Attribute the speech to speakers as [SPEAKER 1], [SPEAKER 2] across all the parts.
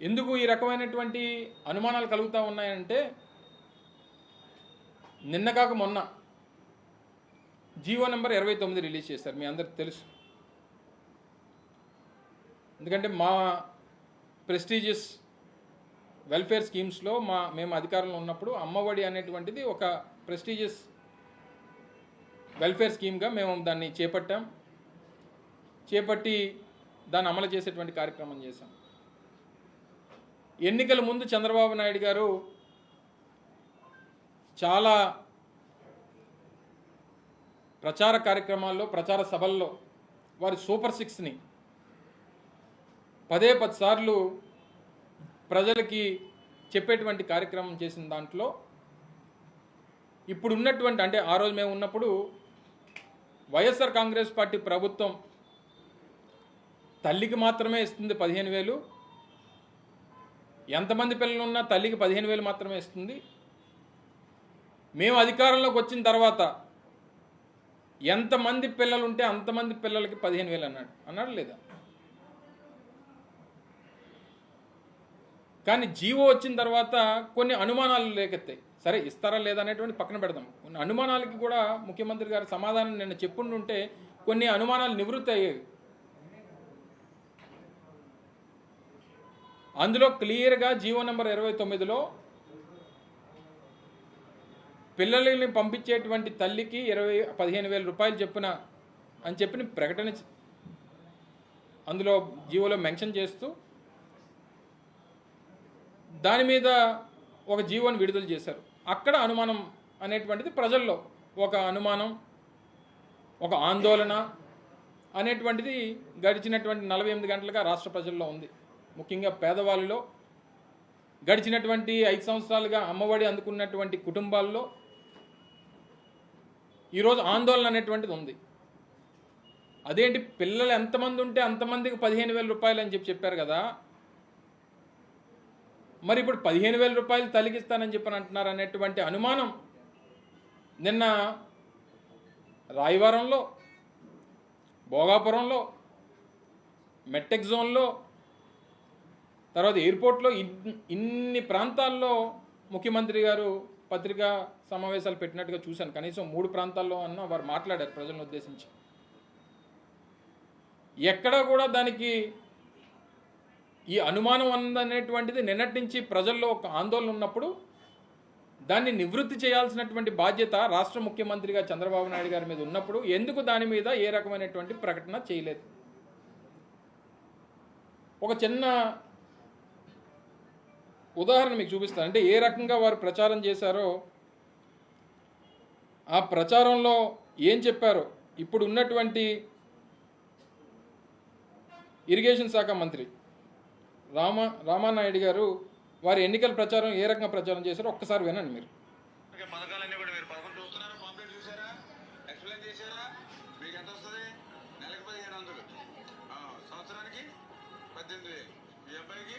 [SPEAKER 1] ఎందుకు ఈ రకమైనటువంటి అనుమానాలు కలుగుతూ ఉన్నాయంటే నిన్న కాక మొన్న జీవో నెంబర్ ఇరవై తొమ్మిది రిలీజ్ చేశారు మీ అందరికి తెలుసు. ఎందుకంటే మా ప్రెస్టీజియస్ వెల్ఫేర్ స్కీమ్స్లో మా మేము అధికారంలో ఉన్నప్పుడు అమ్మఒడి అనేటువంటిది ఒక ప్రెస్టీజియస్ వెల్ఫేర్ స్కీమ్గా మేము దాన్ని చేపట్టాం. చేపట్టి దాన్ని అమలు చేసేటువంటి కార్యక్రమం చేశాం. ఎన్నికల ముందు చంద్రబాబు నాయుడు గారు చాలా ప్రచార కార్యక్రమాల్లో ప్రచార సభల్లో వారి సూపర్ సిక్స్ని పదే పది సార్లు ప్రజలకి చెప్పేటువంటి కార్యక్రమం చేసిన దాంట్లో ఇప్పుడు ఉన్నటువంటి అంటే ఆ రోజు మేము ఉన్నప్పుడు వైఎస్ఆర్ కాంగ్రెస్ పార్టీ ప్రభుత్వం తల్లికి మాత్రమే ఇస్తుంది పదిహేను వేలు ఎంతమంది పిల్లలు ఉన్నా తల్లికి పదిహేను వేలు మాత్రమే ఇస్తుంది. మేము అధికారంలోకి వచ్చిన తర్వాత ఎంతమంది పిల్లలు ఉంటే అంతమంది పిల్లలకి పదిహేను వేలు అన్నాడు. అన్నాడు లేదా? కానీ జీవో వచ్చిన తర్వాత కొన్ని అనుమానాలు లేకెత్తాయి. సరే ఇస్తారా లేదా అనేటువంటి పక్కన పెడదాం. కొన్ని అనుమానాలకి కూడా ముఖ్యమంత్రి గారు సమాధానం నిన్న చెప్పుండుంటే కొన్ని అనుమానాలు నివృత్తి అయ్యేవి అందులో క్లియర్గా జీవో నెంబర్ ఇరవై తొమ్మిదిలో పిల్లల్ని పంపించేటువంటి తల్లికి ఇరవై పదిహేను వేల రూపాయలు చెప్పున అని చెప్పిన ప్రకటన అందులో జీవోలో మెన్షన్ చేస్తూ దాని మీద ఒక జీవోని విడుదల చేశారు. అక్కడ అనుమానం అనేటువంటిది ప్రజల్లో ఒక అనుమానం ఒక ఆందోళన అనేటువంటిది గడిచినటువంటి నలభై ఎనిమిది గంటలుగా రాష్ట్ర ప్రజల్లో ఉంది. ముఖ్యంగా పేదవాళ్ళలో గడిచినటువంటి ఐదు సంవత్సరాలుగా అమ్మఒడి అందుకున్నటువంటి కుటుంబాల్లో ఈరోజు ఆందోళన అనేటువంటిది ఉంది. అదేంటి? పిల్లలు ఎంతమంది ఉంటే అంతమందికి పదిహేను వేల రూపాయలు అని చెప్పి చెప్పారు కదా. మరి ఇప్పుడు పదిహేను వేల రూపాయలు తలిగిస్తానని చెప్పని అంటున్నారు అనేటువంటి అనుమానం నిన్న రాయవరంలో భోగాపురంలో మెట్టెక్ జోన్లో తర్వాత ఎయిర్పోర్ట్లో ఇన్ని ప్రాంతాల్లో ముఖ్యమంత్రి గారు పత్రికా సమావేశాలు పెట్టినట్టుగా చూశాను. కనీసం మూడు ప్రాంతాల్లో అన్న వారు మాట్లాడారు ప్రజలను ఉద్దేశించి. ఎక్కడా కూడా దానికి ఈ అనుమానం ఉందనేటువంటిది నిన్నటి నుంచి ప్రజల్లో ఒక ఆందోళన ఉన్నప్పుడు దాన్ని నివృత్తి చేయాల్సినటువంటి బాధ్యత రాష్ట్ర ముఖ్యమంత్రిగా చంద్రబాబు నాయుడు గారి మీద ఉన్నప్పుడు ఎందుకు దాని మీద ఏ రకమైనటువంటి ప్రకటన చేయలేదు? ఒక చిన్న ఉదాహరణ మీకు చూపిస్తాను. అంటే ఏ రకంగా వారు ప్రచారం చేశారో ఆ ప్రచారంలో ఏం చెప్పారో. ఇప్పుడు ఉన్నటువంటి ఇరిగేషన్ శాఖ మంత్రి రామ రామానాయుడు గారు వారి ఎన్నికల ప్రచారం ఏ రకంగా ప్రచారం చేశారో ఒక్కసారి వినండి మీరు.
[SPEAKER 2] సంవత్సరానికి పద్దెనిమిది వేలు. అబ్బాయికి?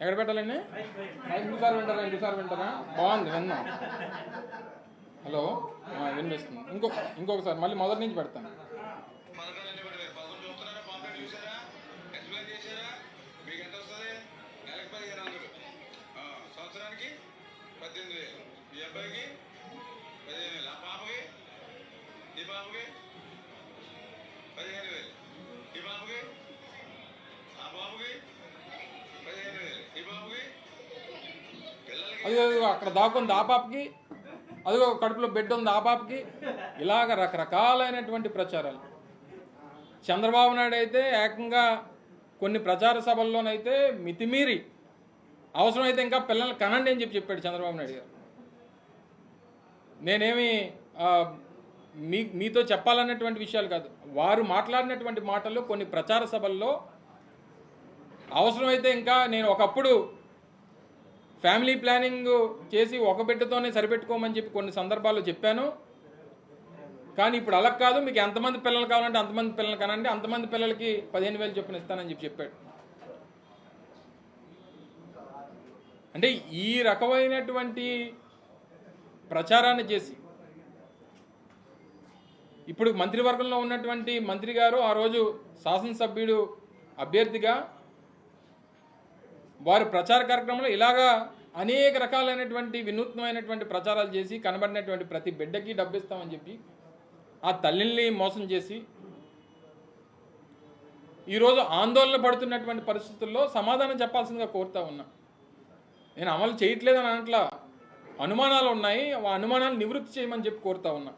[SPEAKER 1] ఎక్కడ పెట్టాలండి? ఇంకోసారి వింటారా? ఇంకోసారి వింటారా? బాగుంది విన్నా. హలో? వినిపిస్తుంది. ఇంకొక ఇంకొకసారి మళ్ళీ మొదటి నుంచి పెడతాను.
[SPEAKER 2] సంవత్సరానికి పద్దెనిమిది వేలు. ఈ అబ్బాయికి పదిహేను వేలు. ఆ పాపకి ఈ పాపకి పదిహేను వేలు ఈ బాబుకి ఆ బాబుకి పదిహేను వేలు ఈ బాబుకి పిల్లలకి
[SPEAKER 1] అదిగో అక్కడ దాకుంది ఆ పాపకి అదిగో కడుపులో బెడ్ ఉంది ఆ పాపకి. ఇలాగ రకరకాలైనటువంటి ప్రచారాలు. చంద్రబాబు నాయుడు అయితే ఏకంగా కొన్ని ప్రచార సభల్లోనైతే మితిమీరి అవసరమైతే ఇంకా పిల్లల్ని కనండి అని చెప్పి చెప్పాడు చంద్రబాబు నాయుడు గారు. నేనేమి మీ మీతో చెప్పాలన్నటువంటి విషయాలు కాదు. వారు మాట్లాడినటువంటి మాటలు కొన్ని ప్రచార సభల్లో అవసరమైతే ఇంకా నేను ఒకప్పుడు ఫ్యామిలీ ప్లానింగ్ చేసి ఒక బిడ్డతోనే సరిపెట్టుకోమని చెప్పి కొన్ని సందర్భాల్లో చెప్పాను. కానీ ఇప్పుడు అలా కాదు మీకు ఎంతమంది పిల్లలు కావాలంటే అంతమంది పిల్లలు కానండి అంతమంది పిల్లలకి పదిహేను వేలు చొప్పున ఇస్తానని చెప్పి చెప్పాడు. అంటే ఈ రకమైనటువంటి ప్రచారాన్ని చేసి ఇప్పుడు మంత్రివర్గంలో ఉన్నటువంటి మంత్రి గారు ఆ రోజు శాసనసభ్యుడు అభ్యర్థిగా వారి ప్రచార కార్యక్రమంలో ఇలాగా అనేక రకాలైనటువంటి వినూత్నమైనటువంటి ప్రచారాలు చేసి కనబడినటువంటి ప్రతి బిడ్డకి డబ్బు ఇస్తామని చెప్పి ఆ తల్లిని మోసం చేసి ఈరోజు ఆందోళన పడుతున్నటువంటి పరిస్థితుల్లో సమాధానం చెప్పాల్సిందిగా కోరుతా ఉన్నా. నేను అమలు చేయట్లేదని అనట్లా అనుమానాలు ఉన్నాయి. ఆ అనుమానాలు నివృత్తి చేయమని చెప్పి కోరుతా ఉన్నా.